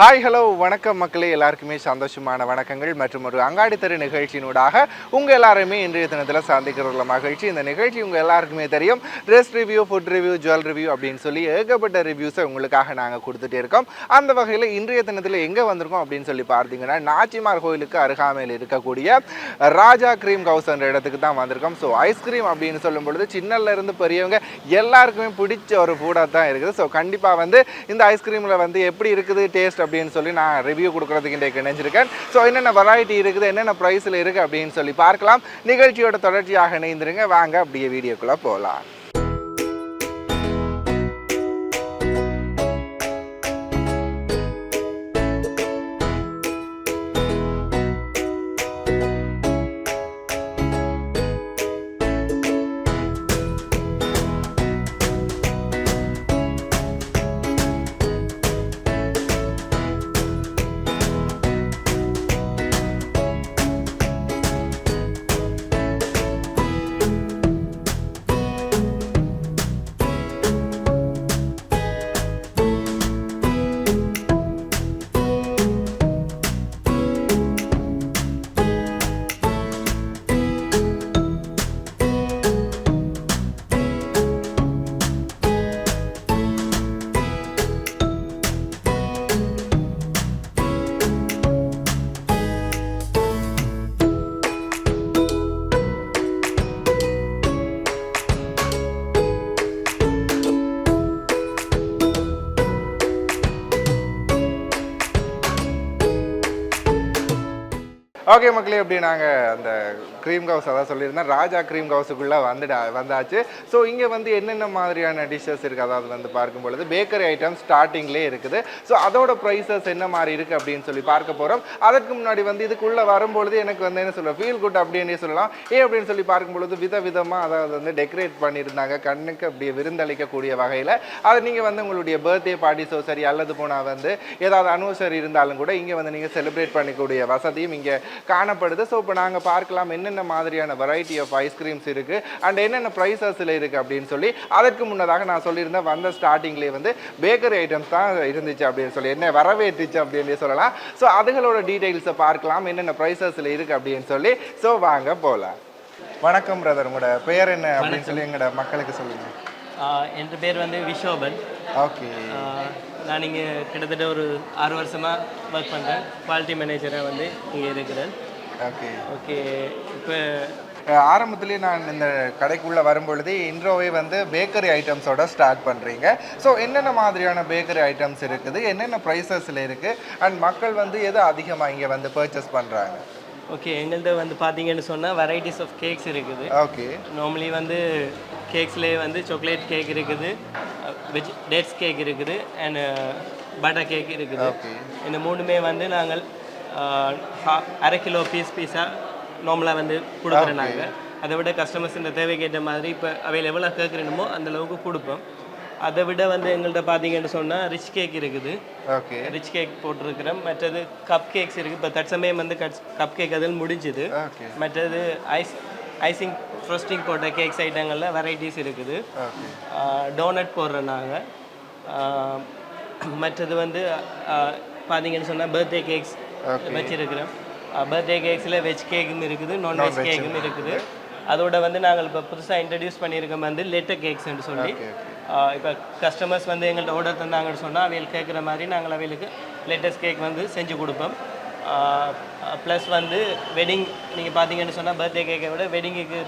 Hi hello வணக்கம் மக்களே. எல்லாருக்குமே சந்தோஷமான வணக்கங்கள் மற்றும் ஒரு அங்காடித்தரு நிகழ்ச்சியினூடாக உங்கள் எல்லாருமே இன்றைய தினத்தில் சந்திக்கிறதுல மகிழ்ச்சி. இந்த நிகழ்ச்சி உங்கள் எல்லாருக்குமே தெரியும். Dress review food review jewel review அப்படின்னு சொல்லி ஏகப்பட்ட ரிவ்யூஸை உங்களுக்காக நாங்கள் கொடுத்துட்டே இருக்கோம். அந்த வகையில் இன்றைய தினத்தில் எங்கே வந்திருக்கோம் அப்படின்னு சொல்லி பார்த்தீங்கன்னா நாச்சிமார் கோயிலுக்கு அருகாமையில் இருக்கக்கூடிய ராஜா க்ரீம் ஹவுஸ் என்ற இடத்துக்கு தான் வந்திருக்கோம். ஸோ ஐஸ்கிரீம் அப்படின்னு சொல்லும் பொழுது சின்னலேருந்து பெரியவங்க எல்லாருக்குமே பிடிச்ச ஒரு ஃபுடாக தான் இருக்குது. ஸோ கண்டிப்பாக வந்து இந்த ஐஸ்கிரீமில் வந்து எப்படி இருக்குது டேஸ்ட் அப்படின்னு சொல்லி நான் ரிவ்யூ கொடுக்குறதுக்கு இன்றைக்கு இணைஞ்சிருக்கேன். ஸோ என்னென்ன வெரைட்டி இருக்குது என்னென்ன ப்ரைஸில் இருக்குது அப்படின்னு சொல்லி பார்க்கலாம். நிகழ்ச்சியோட தொடர்ச்சியாக இணைந்திருங்க. வாங்க அப்படியே வீடியோக்குள்ளே போகலாம். ஓகே மக்களே அப்படி நாங்கள் அந்த க்ரீம் கவுஸ் அதான் சொல்லியிருந்தேன். ராஜா க்ரீம் கவுஸுக்குள்ளே வந்துடா வந்தாச்சு. ஸோ இங்கே வந்து என்னென்ன மாதிரியான டிஷ்ஷஸ் இருக்குது அதாவது வந்து பார்க்கும் பொழுது பேக்கரி ஐட்டம் ஸ்டார்டிங்லேயே இருக்குது. ஸோ அதோட ப்ரைஸஸ் என்ன மாதிரி இருக்குது அப்படின்னு சொல்லி பார்க்க போகிறோம் அதற்கு முன்னாடி வந்து இதுக்குள்ளே வரும்பொழுது எனக்கு வந்து என்ன சொல்ல ஃபீல் குட் அப்படின்னே சொல்லலாம். ஏன் அப்படின்னு சொல்லி பார்க்கும் பொழுது வித விதமாக அதாவது வந்து டெக்கரேட் பண்ணியிருந்தாங்க. கண்ணுக்கு அப்படியே விருந்தளிக்கக்கூடிய வகையில். அதை நீங்கள் வந்து உங்களுடைய பர்த்டே பார்ட்டிஸோ சரி அல்லது போனால் வந்து ஏதாவது அனுசரி இருந்தாலும் கூட இங்கே வந்து நீங்கள் செலிப்ரேட் பண்ணிக்கூடிய வசதியும் இங்கே காணப்படுது. ஸோ இப்போ நாங்கள் பார்க்கலாம் என்னென்ன மாதிரியான வெரைட்டி ஆஃப் ஐஸ்கிரீம்ஸ் இருக்குது அண்ட் என்னென்ன ப்ரைஸஸில் இருக்குது அப்படின்னு சொல்லி அதற்கு முன்னதாக நான் சொல்லியிருந்தேன். வந்த ஸ்டார்டிங்லேயே வந்து பேக்கரி ஐட்டம்ஸ் தான் இருந்துச்சு அப்படின்னு சொல்லி. என்ன வரவேற்றுச்சு அப்படின்னு சொல்லலாம். ஸோ அதுகளோட டீட்டெயில்ஸை பார்க்கலாம். என்னென்ன ப்ரைஸஸில் இருக்குது அப்படின்னு சொல்லி. ஸோ வாங்க போகலாம் வணக்கம் பிரதர் உங்களோட பெயர் என்ன அப்படின்னு சொல்லி எங்களோட மக்களுக்கு சொல்லுங்கள் என் பேர் வந்து விஷோபன் ஓகே. நான் இங்கே கிட்டத்தட்ட ஒரு ஆறு வருஷமாக ஒர்க் பண்ணுறேன் குவாலிட்டி மேனேஜராக வந்து இங்கே இருக்கிறேன். ஓகே ஓகே இப்போ ஆரம்பத்துலேயே நான் இந்த கடைக்குள்ளே வரும்பொழுது இன்ட்ரோவே வந்து பேக்கரி ஐட்டம்ஸோட ஸ்டார்ட் பண்ணுறீங்க ஸோ என்னென்ன மாதிரியான பேக்கரி ஐட்டம்ஸ் இருக்குது? என்னென்ன ப்ரைஸஸில் இருக்குது அண்ட் மக்கள் வந்து எது அதிகமாக இங்கே வந்து பர்ச்சேஸ் பண்ணுறாங்க ஓகே எங்கள்கிட்ட வந்து பார்த்தீங்கன்னு சொன்னால் வெரைட்டிஸ் ஆஃப் கேக்ஸ் இருக்குது. ஓகே நார்மலி வந்து கேக்ஸ்லேயே வந்து சாக்லேட் கேக் இருக்குது வெஜ் டேட்ஸ் கேக் இருக்குது அண்ட் பட்டர் கேக் இருக்குது. ஓகே இந்த மூணுமே வந்து நாங்கள் அரை கிலோ பீஸ் பீஸாக நார்மலாக வந்து கொடுக்குறோம் நாங்கள் அதை விட கஸ்டமர்ஸ் இந்த தேவைக்கேற்ற மாதிரி இப்போ அவையில் எவ்வளோ கேட்குறணுமோ அந்த அளவுக்கு கொடுப்போம். அதை விட வந்து எங்கள்கிட்ட பார்த்தீங்கன்னு சொன்னால் ரிச் கேக் இருக்குது. ஓகே ரிச் கேக் போட்டிருக்கிறோம். மற்றது கப் கேக்ஸ் இருக்குது இப்போ தற்சமயம் வந்து கப் கேக் அதில் முடிஞ்சுது. மற்றது ஐஸ் ஐசிங் ஃப்ரோஸ்டிங் போட்ட கேக்ஸ் ஐட்டங்களில் வெரைட்டிஸ் இருக்குது. டோனட் போடுறோம் நாங்கள் மற்றது வந்து பார்த்தீங்கன்னு சொன்னால் பர்த்டே கேக்ஸ் வச்சுருக்கிறோம். பர்த்டே கேக்ஸில் வெஜ் கேக்கும் இருக்குது நான் வெஜ் கேக்கும் இருக்குது. அதோட வந்து நாங்கள் இப்போ புதுசாக இன்ட்ரடியூஸ் பண்ணியிருக்கோம் வந்து லெட்டர் கேக்ஸ்ன்னு சொல்லி. இப்போ கஸ்டமர்ஸ் வந்து எங்கள்கிட்ட ஆர்டர் தந்தாங்கன்னு சொன்னால் அவைகள் கேட்குற மாதிரி நாங்கள் அவைகளுக்கு லேட்டஸ்ட் கேக் வந்து செஞ்சு கொடுப்போம். ப்ளஸ் வந்து வெட்டிங் நீங்கள் பார்த்தீங்கன்னு சொன்னால் பர்த்டே கேக்கை விட வெட்டிங்குக்கு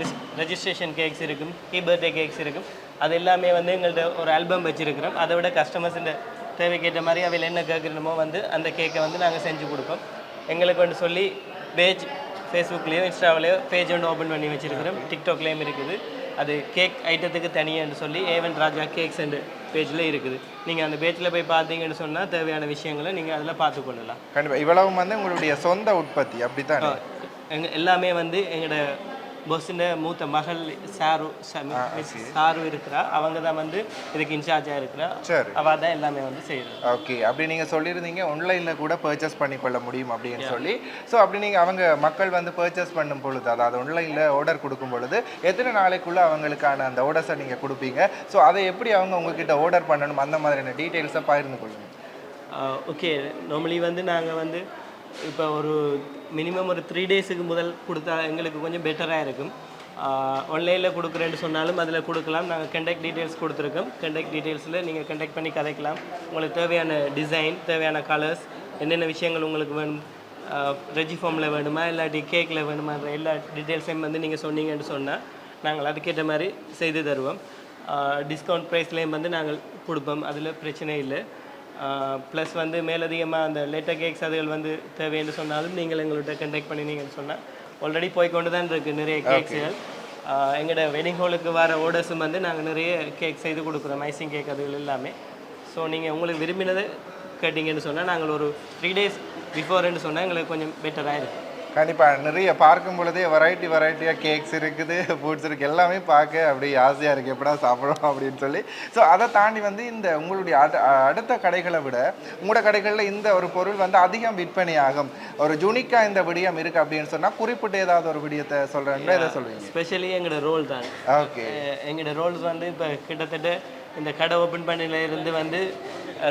ரெஜிஸ்ட்ரேஷன் கேக்ஸ் இருக்கும் கீ பர்த்டே கேக்ஸ் இருக்கும். அது எல்லாமே வந்து எங்கள்கிட்ட ஒரு ஆல்பம் வச்சுருக்கிறோம். அதை விட கஸ்டமர்ஸ் இந்த தேவைக்கேற்ற மாதிரி அவையில் என்ன கேட்குறமோ வந்து அந்த கேக்கை வந்து நாங்கள் செஞ்சு கொடுப்போம். எங்களுக்கு வந்து சொல்லி பேஜ் ஃபேஸ்புக்லேயோ இன்ஸ்டாவிலையோ பேஜ் ஒன்று ஓப்பன் பண்ணி வச்சுருக்கிறோம். டிக்டாக்லேயும் இருக்குது. அது கேக் ஐட்டத்துக்கு தனியான்னு சொல்லி ஏவன் ராஜா கேக்ஸ் அண்ட் பேஜில் இருக்குது. நீங்கள் அந்த பேஜில் போய் பார்த்தீங்கன்னு சொன்னால் தேவையான விஷயங்களை நீங்கள் அதில் பார்த்துக்கொள்ளலாம் கண்டிப்பாக இவ்வளவும் வந்து உங்களுடைய சொந்த உற்பத்தி. அப்படி தானே எல்லாமே வந்து எங்களோட பொஸ்ஸின் மூத்த மகள் சாரு சாரு இருக்கிறா. அவங்க தான் வந்து இதுக்கு இன்சார்ஜாக இருக்கிறா. சரி. அவள் தான் எல்லாமே வந்து செய்கிறது ஓகே அப்படி நீங்கள் சொல்லியிருந்தீங்க ஆன்லைனில் கூட பர்ச்சேஸ் பண்ணிக்கொள்ள முடியும் அப்படின்னு சொல்லி. ஸோ அப்படி நீங்கள் அவங்க மக்கள் வந்து பர்ச்சேஸ் பண்ணும் பொழுது அதாவது ஆன்லைனில் ஆர்டர் கொடுக்கும் பொழுது எத்தனை நாளைக்குள்ளே அவங்களுக்கான அந்த ஆர்டர்ஸை நீங்கள் கொடுப்பீங்க? ஸோ அதை எப்படி அவங்க உங்ககிட்ட ஆர்டர் பண்ணணும்? அந்த மாதிரியான டீட்டெயில்ஸை பகிர்ந்து கொள்ளுங்க. ஓகே நார்மலி வந்து நாங்கள் வந்து இப்போ ஒரு மினிமம் ஒரு த்ரீ டேஸுக்கு முதல் கொடுத்தா எங்களுக்கு கொஞ்சம் பெட்டராக இருக்கும். ஆன்லைனில் கொடுக்குறேன்னு சொன்னாலும் அதில் கொடுக்கலாம். நாங்கள் கண்டக்ட் டீட்டெயில்ஸ் கொடுத்துருக்கோம். கண்டக்ட் டீட்டெயில்ஸில் நீங்கள் கண்டக்ட் பண்ணி கதைக்கலாம். உங்களுக்கு தேவையான டிசைன் தேவையான கலர்ஸ் என்னென்ன விஷயங்கள் உங்களுக்கு வேணும் ரெஜி ஃபார்மில் வேணுமா இல்லாட்டி கேக்கில் வேணுமான்ற எல்லா டீட்டெயில்ஸையும் வந்து நீங்கள் சொன்னீங்கன்னு சொன்னால் நாங்கள் அதுக்கேற்ற மாதிரி செய்து தருவோம். டிஸ்கவுண்ட் ப்ரைஸ்லேயும் வந்து நாங்கள் கொடுப்போம். அதில் பிரச்சனை இல்லை. ப்ளஸ் வந்து மேலதிகமாக அந்த லேட்டர் கேக்ஸ் அதுகள் வந்து தேவைன்னு சொன்னாலும் நீங்கள் எங்கள்கிட்ட கண்டெக்ட் பண்ணினீங்கன்னு சொன்னால் ஆல்ரெடி போய் கொண்டு தான் இருக்குது நிறைய கேக்ஸுகள் எங்களோட வெட்டிங் ஹாலுக்கு வர ஆர்டர்ஸும் வந்து நாங்கள் நிறைய கேக் செய்து கொடுக்குறோம் ஐசிங் கேக் அதுகள் எல்லாமே. ஸோ நீங்கள் உங்களுக்கு விரும்பினதை கேட்டிங்கன்னு சொன்னால் நாங்கள் ஒரு த்ரீ டேஸ் பிஃபோர்னு சொன்னால் எங்களுக்கு கொஞ்சம் பெட்டராக இருக்கும். கண்டிப்பாக நிறைய பார்க்கும் பொழுதே வெரைட்டி வெரைட்டியாக கேக்ஸ் இருக்குது ஃபுட்ஸ் இருக்குது எல்லாமே பார்க்க அப்படியே ஆசையாக இருக்குது எப்படா சாப்பிடணும் அப்படின்னு சொல்லி. ஸோ அதை தாண்டி வந்து இந்த உங்களுடைய அட- அடுத்த கடைகளை விட உங்களோட கடைகளில் இந்த ஒரு பொருள் வந்து அதிகம் விற்பனை ஆகும். ஒரு ஜுனிக்காக இந்த விடியம் இருக்குது அப்படின்னு சொன்னால் குறிப்பிட்ட ஏதாவது ஒரு விடியத்தை சொல்கிறேன்னா இதை சொல்லுவீங்க ஸ்பெஷலி எங்களோட ரோல் தான். ஓகே எங்களோட ரோல்ஸ் வந்து இப்போ கிட்டத்தட்ட இந்த கடை ஓப்பன் பண்ணில இருந்து வந்து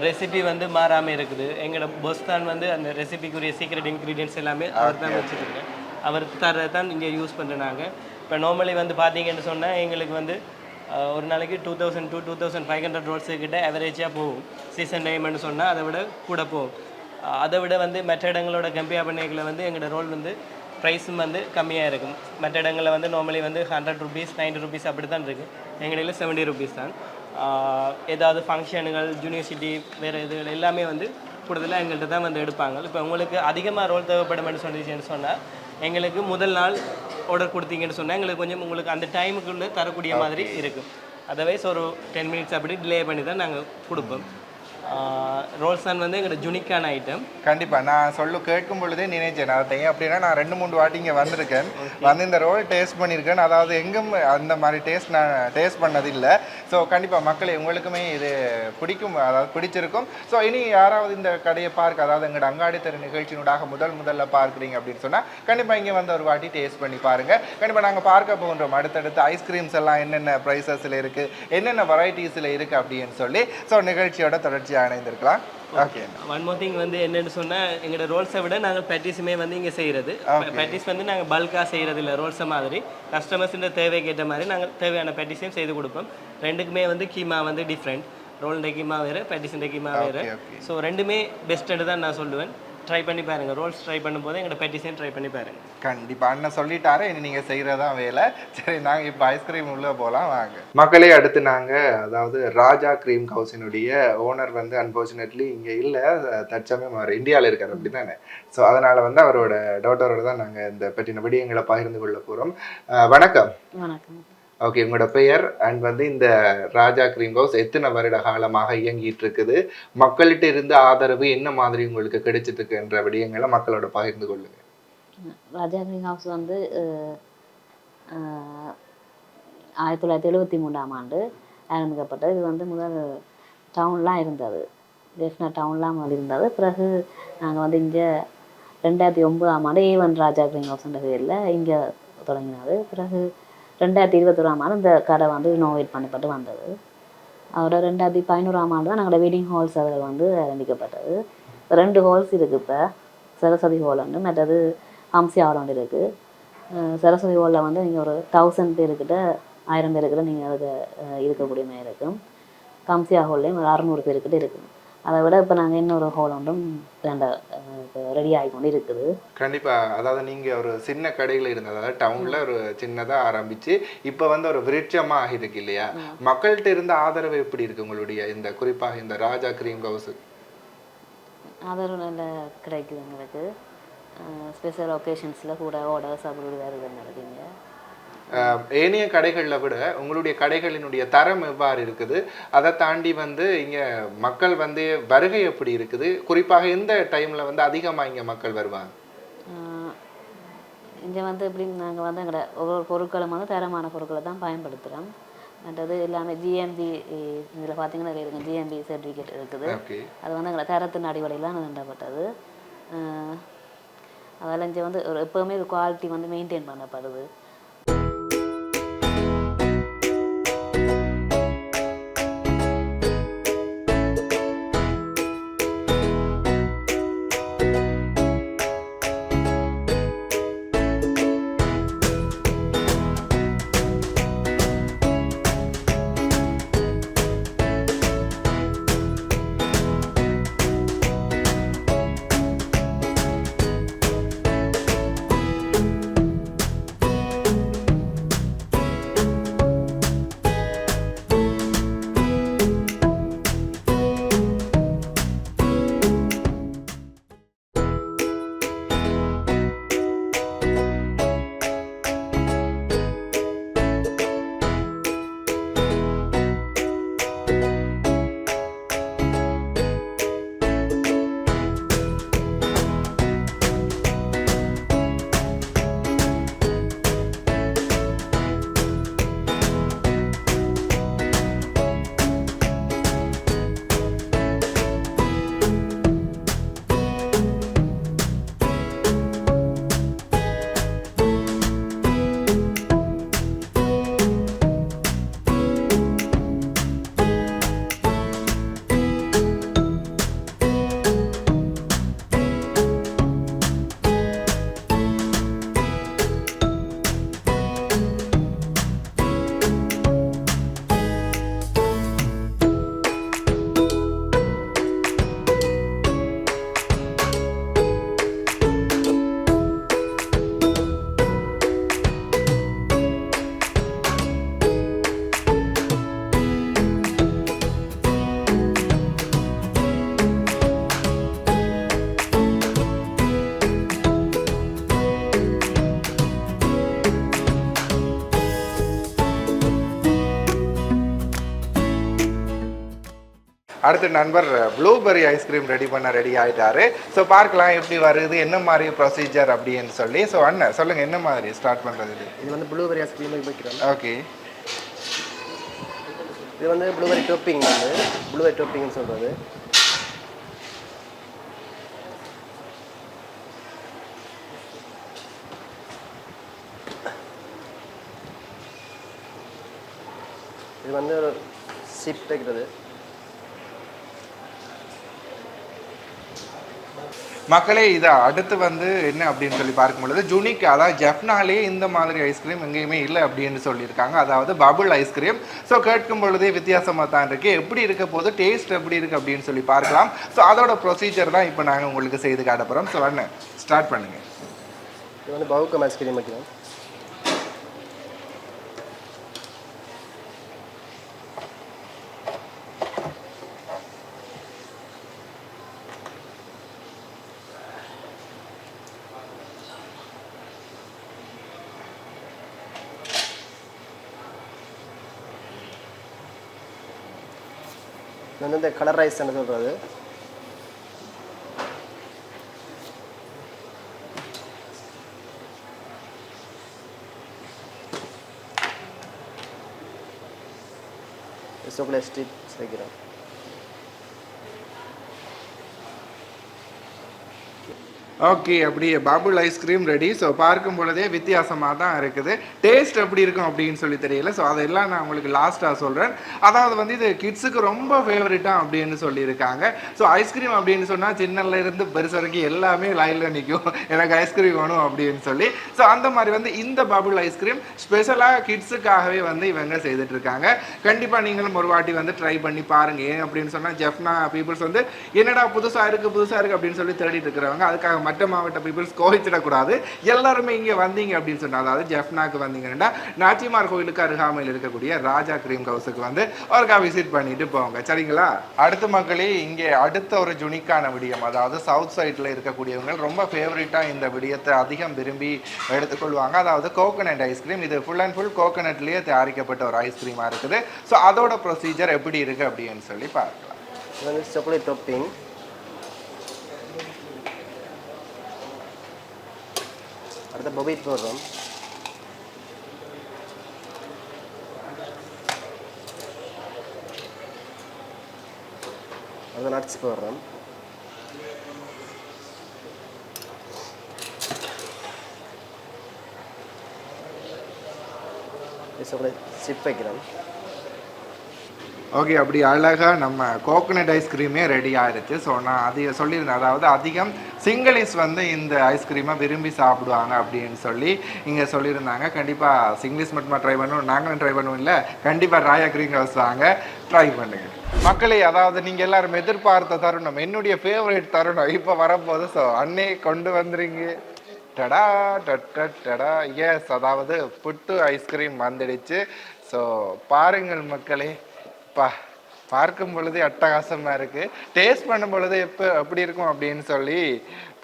ரெசிபி வந்து மாறாமல் இருக்குது. எங்களோட பொஸ் தான் வந்து அந்த ரெசிபிக்குரிய சீக்ரெட் இன்க்ரீடியன்ஸ் எல்லாமே அவர் தான் வச்சுருக்கேன் அவர் தர தான் இங்கே யூஸ் பண்ணுறாங்க இப்போ நார்மலி வந்து பார்த்தீங்கன்னு சொன்னால் எங்களுக்கு வந்து ஒரு நாளைக்கு two thousand two two thousand five hundred rolls கிட்ட அவரேஜாக போகும். சீசன் டைம்னு சொன்னால் அதை விட கூட போகும். அதை விட வந்து மற்ற இடங்களோட கம்பேர் பண்ணிக்கல வந்து எங்களோட ரோல் வந்து ப்ரைஸும் வந்து கம்மியாக இருக்கும். மற்ற இடங்களில் வந்து நார்மலி வந்து ஹண்ட்ரட் ருபீஸ் நைன்டி ருபீஸ் அப்படி தான் இருக்குது எங்களில் செவன்ட்டி ருபீஸ் தான். ஏதாவது ஃபங்க்ஷனுகள் யூனிவர்சிட்டி வேறு இதுகள் எல்லாமே வந்து கூடுதலாக எங்கள்கிட்ட தான் வந்து எடுப்பாங்க. இப்போ உங்களுக்கு அதிகமாக ரோல் தேவைப்படும்னு சொன்னீங்கன்னு சொன்னால் எங்களுக்கு முதல் நாள் ஆர்டர் கொடுத்தீங்கன்னு சொன்னால் எங்களுக்கு கொஞ்சம் உங்களுக்கு அந்த டைமுக்குள்ளே தரக்கூடிய மாதிரி இருக்கும். அதர்வைஸ் ஒரு டென் மினிட்ஸ் அப்படி டிலே பண்ணி தான் நாங்கள் கொடுப்போம். ரோல்ஸ் தான் வந்து எங்களோட ஜுனிக்கான ஐட்டம் கண்டிப்பாக நான் சொல்ல கேட்கும் பொழுதே நினைச்சேன். அதை ஏன் அப்படின்னா நான் ரெண்டு மூணு வாட்டி இங்கே வந்திருக்கேன். வந்து இந்த ரோல் டேஸ்ட் பண்ணியிருக்கேன். அதாவது எங்கும் அந்த மாதிரி டேஸ்ட் நான் டேஸ்ட் பண்ணதில்லை. ஸோ கண்டிப்பாக மக்களே உங்களுக்குமே இது பிடிக்கும் அதாவது பிடிச்சிருக்கும். ஸோ இனி யாராவது இந்த கடையை பார்க்க அதாவது எங்களோட அங்காடி தெரு நிகழ்ச்சியினூடாக முதல் முதல்ல பார்க்குறீங்க அப்படின்னு சொன்னால் கண்டிப்பாக இங்கே வந்து ஒரு வாட்டி டேஸ்ட் பண்ணி பாருங்கள் கண்டிப்பாக நாங்கள் பார்க்க போகின்றோம். அடுத்தடுத்து ஐஸ்கிரீம்ஸ் எல்லாம் என்னென்ன ப்ரைஸஸில் இருக்குது என்னென்ன வெரைட்டிஸில் இருக்குது அப்படின்னு சொல்லி ஸோ நிகழ்ச்சியோட தொடர்ச்சியாக இணைந்திருக்கலாம். ஓகே ஒன் மோர் திங் வந்து என்னன்னு சொன்னால் எங்களோட ரோல்ஸை விட நாங்கள் பேட்டிஸுமே வந்து இங்கே செய்கிறது பேட்டிஸ் வந்து நாங்கள் பல்காக செய்கிறது இல்லை ரோல்ஸை மாதிரி. கஸ்டமர்ஸுன்ற தேவைக்கு ஏற்ற மாதிரி நாங்கள் தேவையான பேட்டிஸையும் செய்து கொடுப்போம். ரெண்டுக்குமே வந்து கீமா வந்து டிஃப்ரெண்ட் ரோல்ட கீமா வேறு பேட்டிஸுன்ற கீமா வேறு. ஸோ ரெண்டுமே பெஸ்ட்டுன்னு தான் நான் சொல்லுவேன். ட்ரை பண்ணி பாருங்கள் ரோல்ஸ் ட்ரை பண்ணும்போது எங்களோட பேட்டிஸையும் ட்ரை பண்ணி பாருங்கள் கண்டிப்பா. அண்ணன் சொல்லிட்டாரு இனி நீங்க செய்யறதா வேலை. சரி நாங்க இப்ப ஐஸ்கிரீம் உள்ள போலாம் வாங்க. மக்களே அடுத்து நாங்க அதாவது ராஜா கிரீம் ஹவுஸினுடைய ஓனர் வந்து அன்பார்ச்சுனேட்லி இங்க இல்ல தற்சமயம் அவர் இந்தியாவில் இருக்காரு அப்படிதானே ஸோ அதனால வந்து அவரோட டாக்டரோட தான் நாங்க இந்த பற்றின விடயங்களை பகிர்ந்து கொள்ள போறோம். அஹ் வணக்கம். வணக்கம். ஓகே உங்களோட பெயர் அண்ட் வந்து இந்த ராஜா கிரீம் ஹவுஸ் எத்தனை வருட காலமாக இயங்கிட்டு இருக்குது மக்கள்கிட்ட இருந்து ஆதரவு என்ன மாதிரி உங்களுக்கு கிடைச்சிட்டு இருக்குன்ற விடயங்களை மக்களோட பகிர்ந்து கொள்ளுங்க. ராஜா கிரீம் ஹவுஸ் வந்து ஆயிரத்தி தொள்ளாயிரத்தி எழுபத்தி மூணாம் ஆண்டு ஆரம்பிக்கப்பட்டது. இது வந்து முதல் டவுன்லாம் இருந்தது. ஜெஃப்னா டவுன்லாம் வந்து இருந்தது. பிறகு நாங்கள் வந்து இங்கே ரெண்டாயிரத்தி ஒன்பதாம் ஆண்டு ஏவன் ராஜா கிரீன் ஹவுஸ்ன்ற பேரில் இங்கே தொடங்கினது. பிறகு ரெண்டாயிரத்தி இருபத்தொராம் ஆண்டு இந்த கடை வந்து இனோவேட் பண்ணப்பட்டு வந்தது. அதோட ரெண்டாயிரத்தி பதினோராம் ஆண்டு தான் நாங்களோட வெட்டிங் ஹால்ஸ் அதில் வந்து ஆரம்பிக்கப்பட்டது. ரெண்டு ஹால்ஸ் இருக்குது இப்போ. சரஸ்வதி ஹால் ஒன்று மற்றது ஹம்சி ஹால் ஒன்று இருக்குது சரஸ்வதி ஹாலில் வந்து நீங்கள் ஒரு தௌசண்ட் பேருக்கிட்ட ஆயிரம் பேருக்கிட்ட நீங்கள் அதுக்கு இருக்கக்கூடிய மாதிரி இருக்கும். கம்சியா ஹால்லையும் ஒரு அறநூறு பேருக்கிட்ட இருக்குது அதை விட இப்போ நாங்கள் இன்னொரு ஹால் ஒன்றும் ரெடி ஆகி கொண்டு இருக்குது. கண்டிப்பா. அதாவது நீங்க ஒரு சின்ன கடையில இருந்தது அதாவது டவுன்ல ஒரு சின்னதா ஆரம்பிச்சு இப்ப வந்து ஒரு விருட்சமா ஆகிருக்கு இல்லையா? மக்கள்கிட்ட இருந்த ஆதரவு எப்படி இருக்கு உங்களுடைய இந்த குறிப்பாக இந்த ராஜா கிரீம் ஹவுஸ்? ஆதரவு நல்ல கிடைக்குது எங்களுக்கு. ஸ்பெஷல் ஒகேஷன்ஸில் கூட ஆர்டர்ஸ் அப்படி வருது எங்களுக்கு இங்கே ஏனைய கடைகளை விட உங்களுடைய கடைகளினுடைய தரம் எவ்வாறு இருக்குது? அதை தாண்டி வந்து இங்க மக்கள் வந்து வருகை எப்படி இருக்குது? குறிப்பாக எந்த டைம்ல வந்து அதிகமா இங்க மக்கள் வருவாங்க. இங்கே வந்து எப்படி நாங்கள் வந்து எங்களோட ஒவ்வொரு பொருட்களும் வந்து தரமான பொருட்களை தான் பயன்படுத்துகிறோம் மற்றது எல்லாமே ஜிஎம்பி இதில் பார்த்தீங்கன்னா இருக்குது ஜிஎம்பி சர்டிஃபிகேட் இருக்குது. அது வந்து எங்களை தரத்தின் அடிப்படையில் நின்றப்பட்டது அதில் இங்கே வந்து ஒரு எப்போவுமே குவாலிட்டி வந்து மெயின்டைன் பண்ணப்படுது. அடுத்து நண்பர் ப்ளூபெர்ரி ஐஸ்கிரீம் ரெடி பண்ண ரெடி ஆயிட்டாரு. ஸோ பார்க்கலாம் எப்படி வருது என்ன மாதிரி ப்ரொசீஜர் அப்படின்னு சொல்லி. ஸோ அண்ணன் சொல்லுங்க என்ன மாதிரி ஸ்டார்ட் பண்றது இது? இது வந்து ப்ளூபெரி ஐஸ்கிரீம் வைக்கிறோம் ஓகே இது வந்து ப்ளூபெரி டோப்பிங் வந்து ப்ளூபெரி டோப்பிங்னு சொல்கிறது இது வந்து சிப் வைக்கிறது. மக்களே இதை அடுத்து வந்து என்ன அப்படின்னு சொல்லி பார்க்கும் பொழுது ஜுனிக் அதாவது ஜெஃப்னாலே இந்த மாதிரி ஐஸ்கிரீம் எங்கேயுமே இல்லை அப்படின்னு சொல்லியிருக்காங்க. அதாவது பபுள் ஐஸ்கிரீம் ஸோ கேட்கும் பொழுதே வித்தியாசமாக தான் இருக்குது எப்படி இருக்க போது டேஸ்ட் எப்படி இருக்குது அப்படின்னு சொல்லி பார்க்கலாம். ஸோ அதோட ப்ரொசீஜர் தான் இப்போ நாங்கள் உங்களுக்கு செய்து காட்ட போகிறோம் ஸோ அண்ணன் ஸ்டார்ட் பண்ணுங்கள் இது வந்து பவுக்கம் ஐஸ்கிரீம் வைக்கிறோம். வந்து இந்த கலர் ரைஸ் என்ன சொல்கிறது சாக்லேட் ஸ்டிக்ஸ் வைக்கிறோம் ஓகே அப்படியே பாபுல் ஐஸ்கிரீம் ரெடி ஸோ பார்க்கும் பொழுதே வித்தியாசமாக தான் இருக்குது. டேஸ்ட் எப்படி இருக்கும் அப்படின்னு சொல்லி தெரியல. ஸோ அதெல்லாம் நான் உங்களுக்கு லாஸ்ட்டாக சொல்கிறேன் அதாவது வந்து இது கிட்ஸுக்கு ரொம்ப ஃபேவரட்டாக அப்படின்னு சொல்லியிருக்காங்க. ஸோ ஐஸ்கிரீம் அப்படின்னு சொன்னால் சின்னலேருந்து பெருசு வரைக்கும் எல்லாமே லைனில் நிற்கும் எனக்கு ஐஸ்கிரீம் வேணும் அப்படின்னு சொல்லி. ஸோ அந்த மாதிரி வந்து இந்த பாபுல் ஐஸ்கிரீம் ஸ்பெஷலாக கிட்ஸுக்காகவே வந்து இவங்க செய்துட்டு இருக்காங்க கண்டிப்பாக நீங்களும் ஒரு வாட்டி வந்து ட்ரை பண்ணி பாருங்கள் ஏன் அப்படின்னு சொன்னால் ஜெஃப்னா பீப்புள்ஸ் வந்து என்னடா புதுசாக இருக்குது புதுசாக இருக்குது அப்படின்னு சொல்லி தேடிட்டு இருக்கிறவங்க அதுக்காக மற்ற மாவட்ட பீப்புள்ஸ் கோவிச்சிடக்கூடாது. எல்லாருமே இங்கே வந்தீங்க அப்படின்னு சொன்னால் அதாவது ஜெஃப்னாக்கு வந்தீங்கன்னா நாச்சிமார் கோயிலுக்கு அருகாமையில் இருக்கக்கூடிய ராஜா கிரீம் ஹவுஸுக்கு வந்து ஒருக்கா விசிட் பண்ணிட்டு போங்க. சரிங்களா? அடுத்த மக்களே இங்கே அடுத்த ஒரு ஜுனிக்கான விடியம். அதாவது சவுத் சைடில் இருக்கக்கூடியவங்க ரொம்ப ஃபேவரட்டாக இந்த விடியத்தை அதிகம் விரும்பி எடுத்துக்கொள்வாங்க. அதாவது கோகனட் ஐஸ்கிரீம் இது ஃபுல் அண்ட் ஃபுல் கோகனட்லேயே தயாரிக்கப்பட்ட ஒரு ஐஸ்கிரீமாக இருக்குது. ஸோ அதோட ப்ரொசீஜர் எப்படி இருக்குது அப்படின்னு சொல்லி பார்க்கலாம். இது வந்து சாக்லேட் டோப்பிங் அடுத்த பொபி போடுறோம். அடுத்து நட்ஸ் போடுறோம். சாக்லேட் சிப் வைக்கிறோம். ஓகே அப்படி அழகாக நம்ம கோகனட் ஐஸ்கிரீமே ரெடி ஆயிருச்சு. ஸோ நான் அதிக சொல்லியிருந்தேன். அதாவது அதிகம் சிங்கிளிஸ் வந்து இந்த ஐஸ்கிரீமை விரும்பி சாப்பிடுவாங்க அப்படின்னு சொல்லி இங்கே சொல்லியிருந்தாங்க. கண்டிப்பாக சிங்கிளிஸ் மட்டுமா ட்ரை பண்ணுவோம்? நாங்களும் ட்ரை பண்ணுவோம் இல்லை? கண்டிப்பாக ராயா க்ரீன் ஹவுஸ் வாங்க ட்ரை பண்ணுங்க. மக்களே அதாவது நீங்கள் எல்லாரும் எதிர்பார்த்த தருணம் என்னுடைய ஃபேவரேட் தருணம் இப்போ வரப்போது ஸோ அன்னே கொண்டு வந்துடுங்க டடா டட்ட டடா எஸ் அதாவது புட்டு ஐஸ்கிரீம் வந்துடுச்சு. ஸோ பாருங்கள் மக்களே. பா பார்க்கும் பொழுதே அட்டகாசமாக இருக்குது டேஸ்ட் பண்ணும் பொழுது எப்போ எப்படி இருக்கும் அப்படின்னு சொல்லி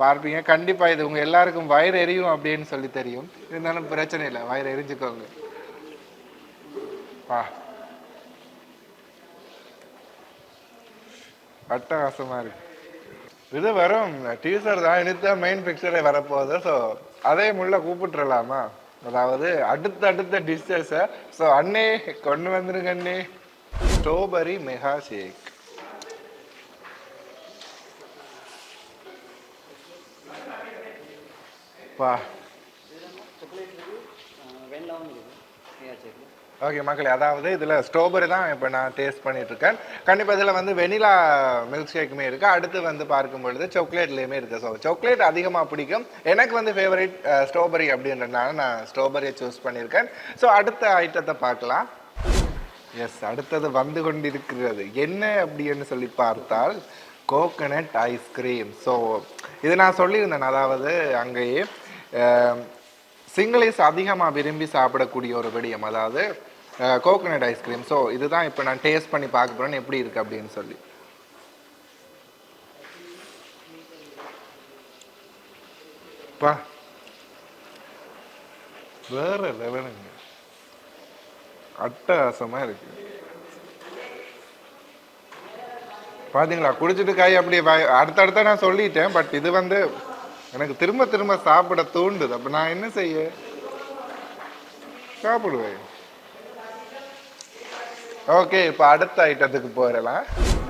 பார்ப்பீங்க. கண்டிப்பாக இது உங்கள் எல்லாருக்கும் வயிறு எரியும் அப்படின்னு சொல்லி தெரியும். இருந்தாலும் பிரச்சனை இல்லை வயிறு எரிஞ்சுக்கோங்க. வா அட்டகாசமாக இருக்கு. இது வரும் டீசர் தான் இனித்து மெயின் பிக்சரே வரப்போகுது. ஸோ அதே முள்ள கூப்பிட்டுறலாமா? அதாவது அடுத்த அடுத்த டிஷ்ஷஸை ஸோ அண்ணே கொண்டு வந்துருங்க அண்ணே. Strawberry mega shake. பா ஓகே மக்களே அதாவது இதில் ஸ்ட்ராபெரி தான் இப்போ நான் டேஸ்ட் பண்ணிட்டுருக்கேன் கண்டிப்பாக இதில் வந்து வெனிலா மில்க் ஷேக்குமே இருக்குது அடுத்து வந்து பார்க்கும் பொழுது சாக்லேட்லேயுமே இருக்குது ஸோ சாக்லேட் அதிகமாக பிடிக்கும். எனக்கு வந்து ஃபேவரேட் ஸ்ட்ராபெரி அப்படின்றதுனால நான் ஸ்ட்ராபெரியை சூஸ் பண்ணியிருக்கேன். ஸோ அடுத்த ஐட்டத்தை பார்க்கலாம். எஸ் அடுத்தது வந்து கொண்டிருக்கிறது. என்ன அப்படின்னு சொல்லி பார்த்தால் கோகனட் ஐஸ்கிரீம் ஸோ இது நான் சொல்லியிருந்தேன். அதாவது அங்கேயே சிங்கிளீஸ் அதிகமாக விரும்பி சாப்பிடக்கூடிய ஒரு விடியம். அதாவது கோகனட் ஐஸ்கிரீம் ஸோ இதுதான் இப்போ நான் டேஸ்ட் பண்ணி பார்க்க போகிறேன் எப்படி இருக்குது அப்படின்னு சொல்லி. பா. வேற லெவலுங்க அட்டகாசமாக இருக்கு. பாத்தீங்களா? குடிச்சிட்டு கை அப்படி அடுத்தடுத்த நான் சொல்லிட்டேன் பட் இது வந்து எனக்கு திரும்ப திரும்ப சாப்பிட தூண்டுது. அப்ப நான் என்ன செய்ய? சாப்பிடுவேன். ஓகே இப்போ அடுத்த ஐட்டத்துக்கு போயிடலாம்.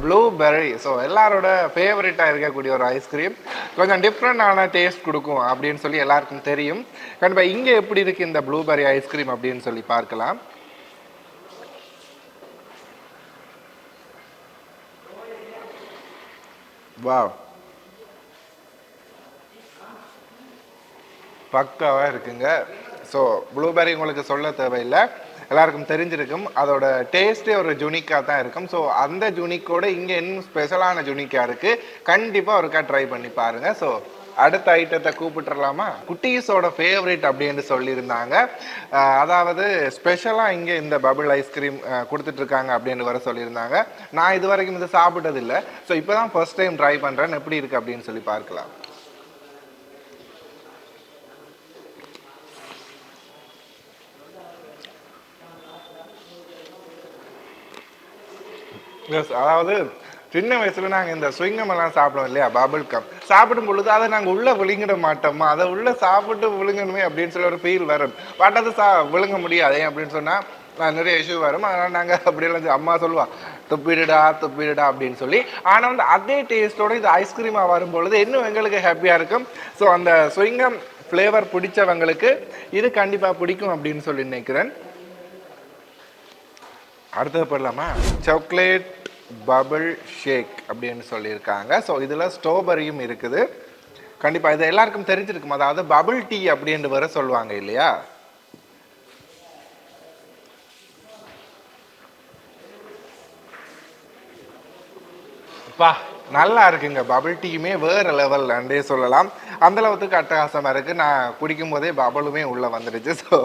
ப்ளூபெர்ரி ஸோ எல்லாரோட ஃபேவரட்டாக இருக்கக்கூடிய ஒரு ஐஸ்கிரீம் கொஞ்சம் டிஃப்ரெண்டான டேஸ்ட் கொடுக்கும் அப்படின்னு சொல்லி எல்லாருக்கும் தெரியும். கண்டிப்பாக இங்கே எப்படி இருக்குது இந்த ப்ளூபெர்ரி ஐஸ்கிரீம் அப்படின்னு சொல்லி பார்க்கலாம். வாவ் பக்காவாக இருக்குங்க. ஸோ ப்ளூபெர்ரி உங்களுக்கு சொல்ல தேவையில்லை. எல்லாருக்கும் தெரிஞ்சிருக்கும். அதோட டேஸ்ட்டே ஒரு ஜுனிக்காக தான் இருக்கும். ஸோ அந்த ஜுனிக்கோட இங்கே இன்னும் ஸ்பெஷலான ஜுனிக்காக இருக்குது கண்டிப்பாக ஒருக்கா ட்ரை பண்ணி பாருங்கள் ஸோ அடுத்த ஐட்டத்தை கூப்பிட்டுறலாமா? குட்டீஸோட ஃபேவரட் அப்படின்னு சொல்லியிருந்தாங்க. அதாவது ஸ்பெஷலாக இங்கே இந்த பபிள் ஐஸ்கிரீம் கொடுத்துட்ருக்காங்க அப்படின்னு வர சொல்லியிருந்தாங்க. நான் இது வரைக்கும் இது சாப்பிட்டதில்லை. ஸோ இப்போ தான் ஃபர்ஸ்ட் டைம் ட்ரை பண்ணுறேன் எப்படி இருக்குது அப்படின்னு சொல்லி பார்க்கலாம். எஸ் அதாவது சின்ன வயசுல நாங்கள் இந்த சுவிங்கம் எல்லாம் சாப்பிடுவோம் இல்லையா பாபிள் கம் சாப்பிடும் பொழுது அதை நாங்கள் உள்ளே விழுங்கிட மாட்டோமா? அதை உள்ளே சாப்பிட்டு விழுங்கணுமே அப்படின்னு சொல்லி ஒரு ஃபீல் வரும். பட் அது சா விழுங்க முடியாது ஏன் அப்படின்னு சொன்னால் நிறைய இஷ்யூ வரும். அதனால் நாங்கள் அப்படியெல்லாம் அம்மா சொல்லுவா துப்பிடுடா துப்பிடுடா அப்படின்னு சொல்லி. ஆனால் வந்து அதே டேஸ்ட்டோட இது ஐஸ்கிரீமாக வரும் பொழுது இன்னும் எங்களுக்கு ஹாப்பியாக இருக்கும். ஸோ அந்த சுவிங்கம் ஃப்ளேவர் பிடிச்சவங்களுக்கு இது கண்டிப்பாக பிடிக்கும் அப்படின்னு சொல்லி நினைக்கிறேன். அடுத்தது போடலாமா? சாக்லேட் பபிள் ஷேக் அப்படின்னு சொல்லியிருக்காங்க. ஸோ இதில் ஸ்ட்ராபெரியும் இருக்குது. கண்டிப்பாக இது எல்லாருக்கும் தெரிஞ்சிருக்கும். அதாவது பபிள் டீ அப்படின்னு வர சொல்லுவாங்க இல்லையா? பா. நல்லா இருக்குங்க. பபிள் டீயுமே வேற லெவல் அண்டே சொல்லலாம். அந்த அளவுக்கு அட்டகாசமாக இருக்குது நான் குடிக்கும் போதே பபுளுமே உள்ளே வந்துடுச்சு. ஸோ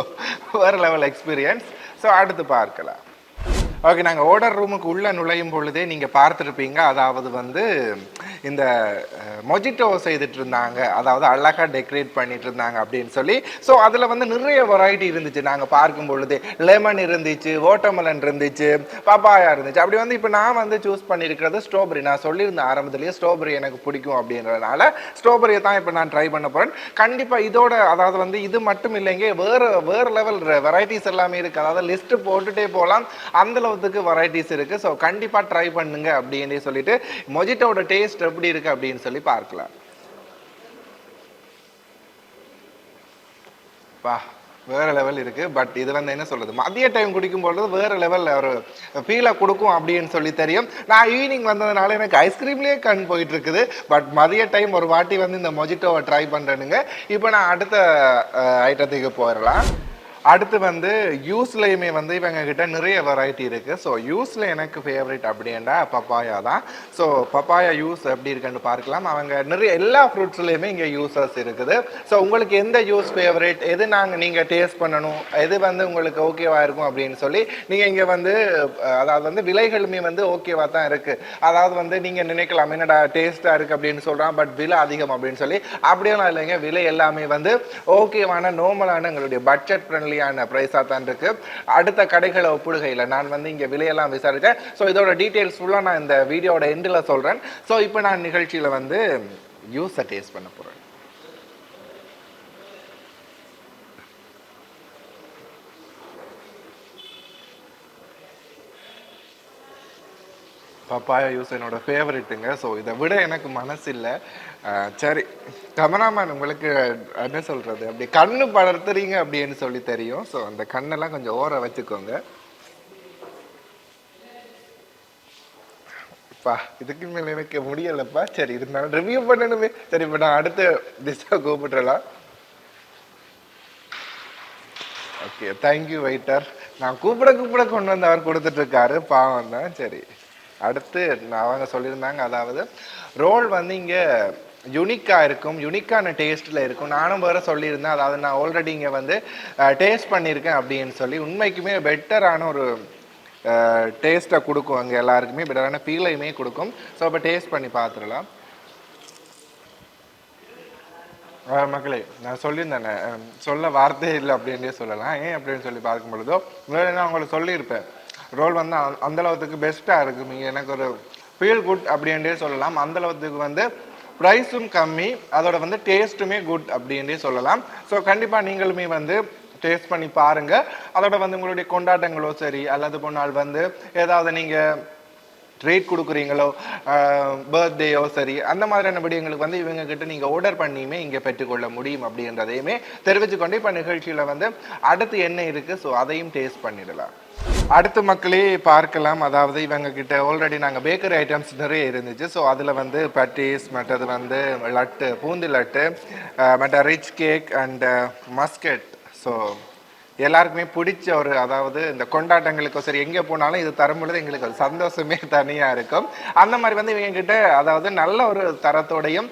வேற லெவல் எக்ஸ்பீரியன்ஸ் ஸோ அடுத்து பார்க்கலாம். ஓகே நாங்கள் ஓடர் ரூமுக்கு உள்ளே நுழையும் பொழுதே நீங்கள் பார்த்துருப்பீங்க. அதாவது வந்து இந்த மொஜிட்டோ செய்துட்டு இருந்தாங்க அதாவது அழகாக டெக்கரேட் பண்ணிட்டு இருந்தாங்க அப்படின்னு சொல்லி. ஸோ அதில் வந்து நிறைய வெரைட்டி இருந்துச்சு. நாங்கள் பார்க்கும் பொழுது. லெமன் இருந்துச்சு ஓட்டமலன் இருந்துச்சு பப்பாயா இருந்துச்சு. அப்படி வந்து இப்போ நான் வந்து சூஸ் பண்ணியிருக்கிறது ஸ்ட்ராபெரி நான் சொல்லியிருந்தேன் ஆரம்பத்துலேயே ஸ்ட்ராபெரி எனக்கு பிடிக்கும் அப்படின்றதுனால ஸ்ட்ராபெரியை தான் இப்போ நான் ட்ரை பண்ண போகிறேன் கண்டிப்பாக இதோட அதாவது வந்து இது மட்டும் இல்லைங்க வேறு வேறு லெவல் வெரைட்டிஸ் எல்லாமே இருக்குது அதாவது லிஸ்ட்டு போட்டுகிட்டே போகலாம். அந்த அளவுக்கு வெரைட்டிஸ் இருக்குது ஸோ கண்டிப்பாக ட்ரை பண்ணுங்க அப்படின்னு சொல்லிட்டு மொஜிட்டோட டேஸ்ட் எப்படி இருக்குது அப்படின்னு சொல்லி பார்க்கலாம். பா வேற லெவல் இருக்கு. பட் இது வந்து என்ன சொல்றது? மதிய டைம் குடிக்கும் பொழுது வேற லெவல்ல ஒரு ஃபீலை கொடுக்கும் அப்படின்னு சொல்லி தெரியும். நான் ஈவினிங் வந்ததுனால எனக்கு ஐஸ்கிரீம்லேயே கண் போயிட்டு இருக்குது. பட் மதிய டைம் ஒரு வாட்டி வந்து இந்த மொஜிட்டோவை ட்ரை பண்றேனுங்க. இப்போ நான் அடுத்த ஐட்டத்துக்கு போயிடலாம். அடுத்து வந்து யூஸ்லையுமே வந்து இவங்க கிட்ட நிறைய வெரைட்டி இருக்கு. ஸோ யூஸ்ல எனக்கு ஃபேவரட் அப்படின்னா பப்பாயா தான். ஸோ பப்பாயா யூஸ் எப்படி இருக்குன்னு பார்க்கலாம். அவங்க நிறைய எல்லா ஃப்ரூட்ஸ்லையுமே இங்கே யூஸஸ் இருக்குது. ஸோ உங்களுக்கு எந்த யூஸ் ஃபேவரட் எது நாங்கள் நீங்கள் டேஸ்ட் பண்ணணும்? எது வந்து உங்களுக்கு ஓகேவா இருக்கும் அப்படின்னு சொல்லி நீங்கள் இங்கே வந்து அதாவது வந்து விலைகளுமே வந்து ஓகேவா தான் இருக்கு. அதாவது வந்து நீங்கள் நினைக்கலாம் என்னடா டேஸ்ட்டாக இருக்கு அப்படின்னு சொல்கிறான் பட் விலை அதிகம் அப்படின்னு சொல்லி. அப்படியெல்லாம் இல்லைங்க. விலை எல்லாமே வந்து ஓகேவான நார்மலான எங்களுடைய பட்ஜெட் ஃப்ரெண்ட்லியான ப்ரைஸாக தான் இருக்கு. அடுத்த கடைகளை ஒப்பிடுகையில் நான் வந்து இங்கே விலையெல்லாம் விசாரித்தேன் ஸோ இதோட டீட்டெயில்ஸ் ஃபுல்லாக நான் இந்த வீடியோட எண்டில் சொல்கிறேன் ஸோ இப்போ நான் நிகழ்ச்சியில் வந்து யூஸை டேஸ்ட் பண்ண போகிறேன் பப்பாயா யூஸ் என்னோட ஃபேவரெட்டுங்க ஸோ இதை விட எனக்கு மனசு இல்லை சரி. கமராமேன் உங்களுக்கு என்ன சொல்கிறது அப்படி கண்ணு படர்த்துறீங்க அப்படின்னு சொல்லி தெரியும். ஸோ அந்த கண்ணெல்லாம் கொஞ்சம் ஓர வச்சுக்கோங்க. பா இதுக்கு மேல எனக்கு முடியலப்பா. சரி இருந்தாலும் ரிவ்யூ பண்ணணுமே. சரி இப்போ நான் அடுத்த திசா கூப்பிட்டுறலாம். ஓகே தேங்க்யூ வெயிட்டர் நான் கூப்பிட கூப்பிட கொண்டு வந்து அவர் கொடுத்துட்டு இருக்காரு பாவம் தான். சரி. அடுத்து நான் அவங்க சொல்லியிருந்தாங்க. அதாவது ரோல் வந்து இங்கே யுனிக்காக இருக்கும் யுனிக்கான டேஸ்ட்டில் இருக்கும். நானும் வேறு சொல்லியிருந்தேன் அதாவது நான் ஆல்ரெடி இங்கே வந்து டேஸ்ட் பண்ணியிருக்கேன் அப்படின்னு சொல்லி உண்மைக்குமே பெட்டரான ஒரு டேஸ்ட்டை கொடுக்கும் அங்கே எல்லாருக்குமே பெட்டரான ஃபீலையுமே கொடுக்கும். ஸோ இப்போ டேஸ்ட் பண்ணி பார்த்துடலாம் மக்களே நான் சொல்லியிருந்தேனே சொல்ல வார்த்தையே இல்லை அப்படின்னே சொல்லலாம். ஏன் அப்படின்னு சொல்லி பார்க்கும் பொழுதோ முதல்ல நான் உங்களுக்கு சொல்லியிருப்பேன். ரோல் வந்து அந்தளவுக்கு அந்த பெஸ்ட்டாக இருக்கும் இங்கே எனக்கு ஒரு ஃபீல் குட் அப்படின்றே சொல்லலாம். அந்த அளவுக்கு வந்து ப்ரைஸும் கம்மி அதோட வந்து டேஸ்ட்டுமே குட் அப்படின்றே சொல்லலாம். ஸோ கண்டிப்பாக நீங்களுமே வந்து டேஸ்ட் பண்ணி பாருங்கள் அதோட வந்து உங்களுடைய கொண்டாட்டங்களோ சரி அல்லது போனால் வந்து ஏதாவது நீங்கள் ட்ரீட் கொடுக்குறீங்களோ பர்த்டேயோ சரி அந்த மாதிரியான விடயங்களுக்கு வந்து இவங்க கிட்ட நீங்கள் ஆர்டர் பண்ணியுமே இங்கே பெற்றுக்கொள்ள முடியும் அப்படின்றதையுமே தெரிவிச்சுக்கொண்டு இப்போ நிகழ்ச்சியில் வந்து அடுத்து என்ன இருக்குது ஸோ அதையும் டேஸ்ட் பண்ணிடலாம். அடுத்து மக்களே பார்க்கலாம். அதாவது இவங்க கிட்ட ஆல்ரெடி நாங்கள் பேக்கரி ஐட்டம்ஸ் நிறைய இருந்துச்சு. ஸோ அதில் வந்து பட்டீஸ் மற்றது வந்து லட்டு பூந்தி லட்டு மற்ற ரிச் கேக் அண்ட் மஸ்கெட் ஸோ எல்லாருக்குமே பிடிச்ச ஒரு அதாவது இந்த கொண்டாட்டங்களுக்கும் சரி எங்கே போனாலும் இது தரும் பொழுது எங்களுக்கு ஒரு சந்தோஷமே தனியாக இருக்கும். அந்த மாதிரி வந்து இவங்ககிட்ட அதாவது நல்ல ஒரு தரத்தோடையும்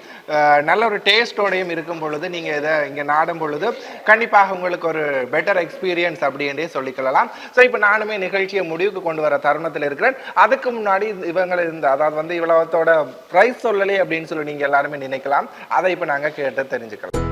நல்ல ஒரு டேஸ்டோடையும் இருக்கும் பொழுது நீங்கள் இதை இங்கே நாடும் பொழுது கண்டிப்பாக உங்களுக்கு ஒரு பெட்டர் எக்ஸ்பீரியன்ஸ் அப்படின்றே சொல்லிக்கொள்ளலாம். ஸோ இப்போ நானுமே நிகழ்ச்சியை முடிவுக்கு கொண்டு வர தருணத்தில் இருக்கிறேன். அதுக்கு முன்னாடி இவங்களை இந்த அதாவது வந்து இவ்வளவத்தோட ப்ரைஸ் சொல்லலே அப்படின்னு சொல்லி நீங்கள் எல்லாருமே நினைக்கலாம். அதை இப்போ நாங்கள் கேட்டு தெரிஞ்சுக்கலாம்.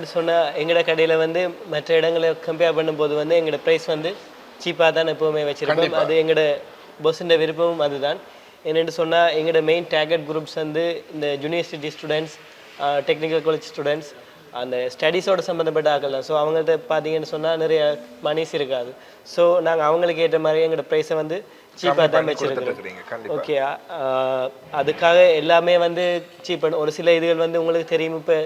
என்னென்னு சொன்னால் எங்களோட கடையில் வந்து மற்ற இடங்களை கம்பேர் பண்ணும்போது வந்து எங்களோட ப்ரைஸ் வந்து சீப்பாக தான் எப்போவுமே வச்சுருப்போம் அது எங்களோட பொஸ்ஸுன்ற விருப்பமும் அதுதான். என்னென்னு சொன்னால் எங்களோட மெயின் டார்கெட் குரூப்ஸ் வந்து இந்த university students technical college students அந்த ஸ்டடீஸோட சம்மந்தப்பட்ட ஆக்கள் தான். ஸோ அவங்கள்ட்ட பார்த்தீங்கன்னு சொன்னால் நிறைய மணிஸ் இருக்காது. ஸோ நாங்கள் அவங்களுக்கு ஏற்ற மாதிரி எங்களோட ப்ரைஸை வந்து சீப்பாக தான் வச்சுருக்கோம் ஓகே அதுக்காக எல்லாமே வந்து சீப் ஒரு சில இதுகள் வந்து உங்களுக்கு தெரியும். இப்போ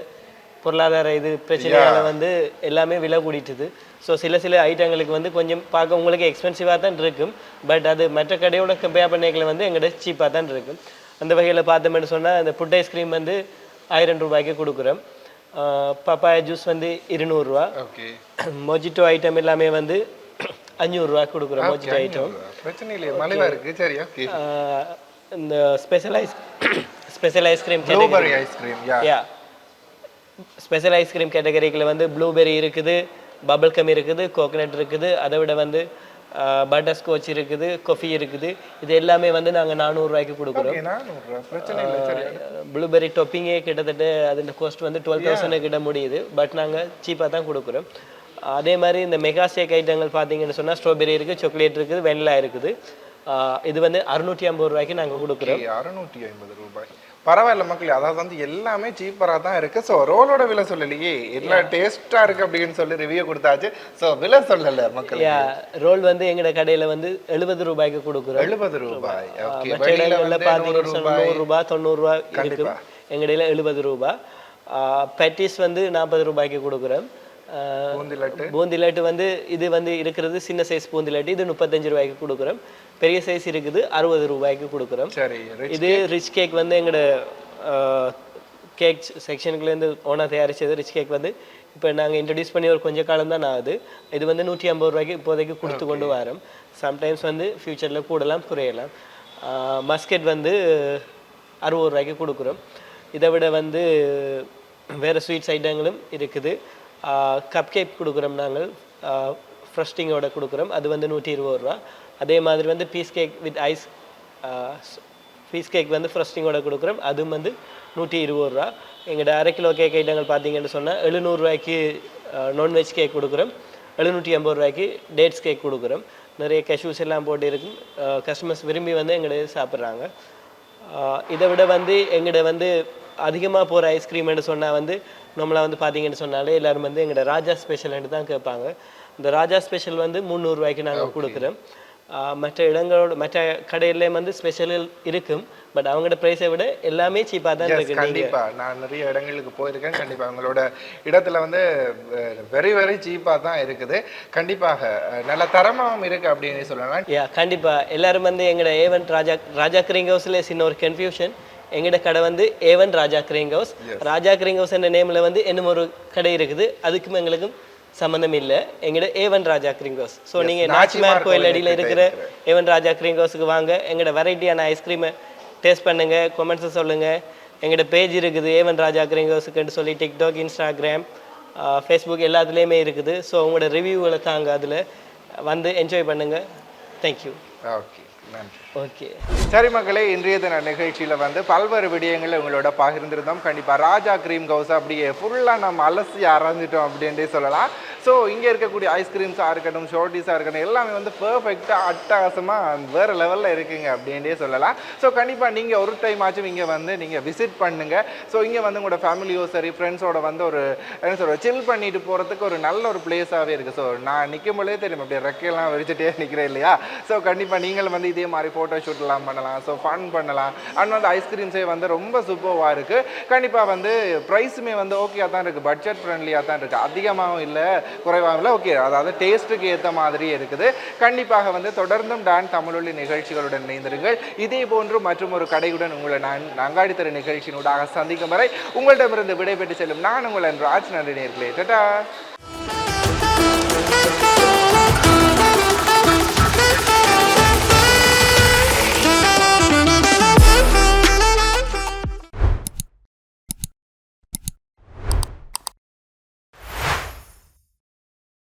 பொருளாதார இது பிரச்சனையால வந்து எல்லாமே விலை கூடிட்டுது. ஸோ சில சில ஐட்டங்களுக்கு வந்து கொஞ்சம் பார்க்க உங்களுக்கு எக்ஸ்பென்சிவாக தான் இருக்கும். பட் அது மற்ற கடையோட கம்பேர் பண்ணிக்கல வந்து எங்கள்கிட்ட சீப்பாக தான் இருக்கும். அந்த வகையில் பார்த்தோம்னு சொன்னால் அந்த புட் ஐஸ்கிரீம் வந்து ஆயிரம் ரூபாய்க்கு கொடுக்குறோம். பப்பாயா ஜூஸ் வந்து இருநூறுவா. ஓகே மொஜிட்டோ ஐட்டம் எல்லாமே வந்து அஞ்சூறுரூவா கொடுக்குறோம் மொஜிட்டோ ஐட்டம் பிரச்சனை இல்லையே மலிவா இருக்கு. சரி ஓகே ஆஹ் இந்த special ice special ice cream ice cream yeah special ice cream கேட்டகரிக்கில் வந்து ப்ளூபெரி இருக்குது பபிள் கம் இருக்குது கோகனட் இருக்குது. அதை விட வந்து பட்டர் ஸ்காட்ச் இருக்குது கொஃபி இருக்குது. இது எல்லாமே வந்து நாங்கள் நானூறுரூவாய்க்கு கொடுக்குறோம். ப்ளூபெரி டொப்பிங்கே கிட்டத்தட்ட அதோட காஸ்ட் வந்து டுவெல் தௌசண்ட் கிட்ட முடியுது. பட் நாங்கள் சீப்பாக தான் கொடுக்குறோம். அதே மாதிரி இந்த மெகா ஷேக் ஐட்டங்கள் பார்த்தீங்கன்னு சொன்னால் ஸ்ட்ராபெரி இருக்குது சாக்லேட் இருக்குது வெண்ணிலா இருக்குது. இது வந்து அறுநூற்றி ஐம்பது ரூபாய்க்கு நாங்கள் கொடுக்குறோம். அறுநூற்றி ஐம்பது ரூபாய். பரவாயில்ல மக்களே அதாவது வந்து எல்லாமே சீப்பராக தான் இருக்கு. ஸோ ரோலோட விலை சொல்லலையே. எல்லாம் டேஸ்டா இருக்கு அப்படின்னு சொல்லி ரிவ்யூ கொடுத்தாச்சு. ஸோ விலை சொல்லல மக்கள். ரோல் வந்து எங்களோட கடையில் வந்து எழுபது ரூபாய்க்கு கொடுக்குறோம். எழுபது ரூபாய். நூறு ரூபாய். நூறு ரூபாய் தொண்ணூறுரூவா இருக்கும். எங்கடையில் எழுபது ரூபாய் பெட்டிஸ் வந்து நாற்பது ரூபாய்க்கு கொடுக்குறோம். பூந்தி லட்டு. பூந்தி லட்டு வந்து இது வந்து இருக்கிறது சின்ன சைஸ் பூந்தி லட்டு. இது முப்பத்தஞ்சு ரூபாய்க்கு கொடுக்குறோம். பெரிய சைஸ் இருக்குது அறுபது ரூபாய்க்கு கொடுக்குறோம். சரி இது ரிச் கேக் வந்து எங்களோட கேக் செக்ஷனுக்குலேருந்து ஓனாக தயாரிச்சது ரிச் கேக் வந்து இப்போ நாங்கள் இன்ட்ரடியூஸ் பண்ணி ஒரு கொஞ்ச காலம் தான் ஆகுது. இது வந்து நூற்றி ஐம்பது ரூபாய்க்கு இப்போதைக்கு கொடுத்து கொண்டு வரோம். சம்டைம்ஸ் வந்து ஃப்யூச்சரில் கூடலாம் குறையலாம். மஸ்கெட் வந்து அறுபது ரூபாய்க்கு கொடுக்குறோம். இதை விட வந்து வேறு ஸ்வீட்ஸ் ஐட்டங்களும் இருக்குது. கப் கேக் கொடுக்குறோம் நாங்கள். ஃப்ரஸ்டிங்கோட கொடுக்குறோம். அது வந்து நூற்றி இருபது ரூபா. அதே மாதிரி வந்து piece cake with ice piece cake வந்து ஃப்ரஸ்டிங்கோட கொடுக்குறோம். அதுவும் வந்து நூற்றி இருபது ரூபா. எங்கள்கிட்ட அரை கிலோ கேக் ஐட்டங்கள் பார்த்தீங்கன்னு சொன்னால் எழுநூறுவாய்க்கு நான்வெஜ் கேக் கொடுக்குறோம். எழுநூற்றி ஐம்பது ரூபாய்க்கு டேட்ஸ் கேக் கொடுக்குறோம். நிறைய கஷ்யூஸ் எல்லாம் போட்டு இருக்கும் கஸ்டமர்ஸ் விரும்பி வந்து எங்கள்கிட்ட சாப்பிட்றாங்க. இதை விட வந்து எங்கள்கிட்ட வந்து அதிகமாக போகிற ஐஸ்கிரீம்னு சொன்னால் வந்து நம்மளாம் வந்து பார்த்தீங்கன்னு சொன்னாலே எல்லாரும் வந்து எங்கள்கிட்ட ராஜா ஸ்பெஷல்னு தான் கேட்பாங்க இந்த ராஜா ஸ்பெஷல் வந்து முந்நூறுரூவாய்க்கு நாங்கள் கொடுக்குறோம். மற்ற இடங்களோட மற்ற கடையில வந்து ஸ்பெஷல் இருக்கும். பட் அவங்களோட ப்ரைஸை விட எல்லாமே சீப்பாக தான் இருக்கு. நீங்கள் கண்டிப்பா. நான் நிறைய இடங்களுக்கு போயிருக்கேன். கண்டிப்பா உங்களோட இடத்துல வந்து வெரி வெரி சீப்பா தான் இருக்குது. கண்டிப்பாக நல்ல தரமாகவும் இருக்கு அப்படின்னு சொல்லலாம். யா கண்டிப்பாக எல்லாரும் வந்து எங்களோட ஏவன் ராஜா ராஜா கிரிங் ஹவுஸில் சின்ன ஒரு கன்ஃபியூஷன் எங்களோட கடை வந்து A1 Raja green house Raja green house என்ற நேமில் வந்து இன்னும் ஒரு கடை இருக்குது. அதுக்கும் எங்களுக்கும் சம்மந்தம் இல்லை. எங்கட ஏவன் ராஜா கிரிங்கோஸ் ஸோ நீங்கள் நாச்சிமார் கோயில் அடியில் இருக்கிற ஏவன் ராஜா கிரிங்கோஸுக்கு வாங்க. எங்களோட வெரைட்டியான ஐஸ்கிரீமை டேஸ்ட் பண்ணுங்க. கொமெண்ட்ஸை சொல்லுங்க. எங்களோட பேஜ் இருக்குது. ஏவன் ராஜா கிரிங்கோஸுக்குன்னு சொல்லி டிக்டாக் இன்ஸ்டாகிராம் ஃபேஸ்புக் எல்லாத்துலேயுமே இருக்குது. ஸோ உங்களோட ரிவ்யூகளை தாங்க அதில் வந்து என்ஜாய் பண்ணுங்க. தேங்க்யூ ஓகே நன்றி ஓகே சரி மக்களே இன்றைய தின நிகழ்ச்சியில் வந்து பல்வேறு விடயங்களை உங்களோட பகிர்ந்திருந்தோம். கண்டிப்பாக ராஜா க்ரீம் கவுஸ் அப்படியே ஃபுல்லாக நம்ம அலசி அரைஞ்சிட்டோம் அப்படின்ட்டு சொல்லலாம். ஸோ இங்கே இருக்கக்கூடிய ஐஸ்கிரீம்ஸாக இருக்கட்டும் ஷோர்ட்டிஸாக இருக்கட்டும் எல்லாமே வந்து பர்ஃபெக்டாக அட்டகாசமாக வேறு லெவலில் இருக்குங்க அப்படின்ட்டே சொல்லலாம். ஸோ கண்டிப்பாக நீங்கள் ஒரு டைம் ஆச்சும் இங்கே வந்து நீங்கள் விசிட் பண்ணுங்கள் ஸோ இங்கே வந்து உங்களோட ஃபேமிலியோ சரி ஃப்ரெண்ட்ஸோட வந்து ஒரு என்ன சொல்ற சில் பண்ணிட்டு போகிறதுக்கு ஒரு நல்ல ஒரு பிளேஸாகவே இருக்குது ஸோ நான் நிற்கும் பொழுதே தெரியும் அப்படியே ரெக்கையெல்லாம் விரிச்சிட்டே நிற்கிறேன் இல்லையா? ஸோ கண்டிப்பாக நீங்களும் வந்து இதே மாதிரி ஃபோட்டோ ஷூட்லாம் பண்ணலாம். ஸோ ஃபன் பண்ணலாம். அண்ட் வந்து ஐஸ்கிரீம்ஸே வந்து ரொம்ப சூப்பராக இருக்குது கண்டிப்பாக வந்து ப்ரைஸுமே வந்து ஓகேயாக தான் இருக்குது பட்ஜெட் ஃப்ரெண்ட்லியாக தான் இருக்குது அதிகமாகவும் இல்லை. குறைவாகல ஓகே அதாவது டேஸ்ட்டுக்கு ஏற்ற மாதிரி இருக்குது. கண்டிப்பாக வந்து தொடர்ந்தும் டான் தமிழொலி நிகழ்ச்சிகளுடன் இணைந்திருங்கள். இதே போன்று மற்றும் ஒரு கடையுடன் உங்களை நான் நங்காடித்தர நிகழ்ச்சியினூடாக சந்திக்கும் வரை உங்களிடமிருந்து விடைபெற்று செல்லும் நான் உங்கள் ராஜ் நன்றி நேர்களே டட்டா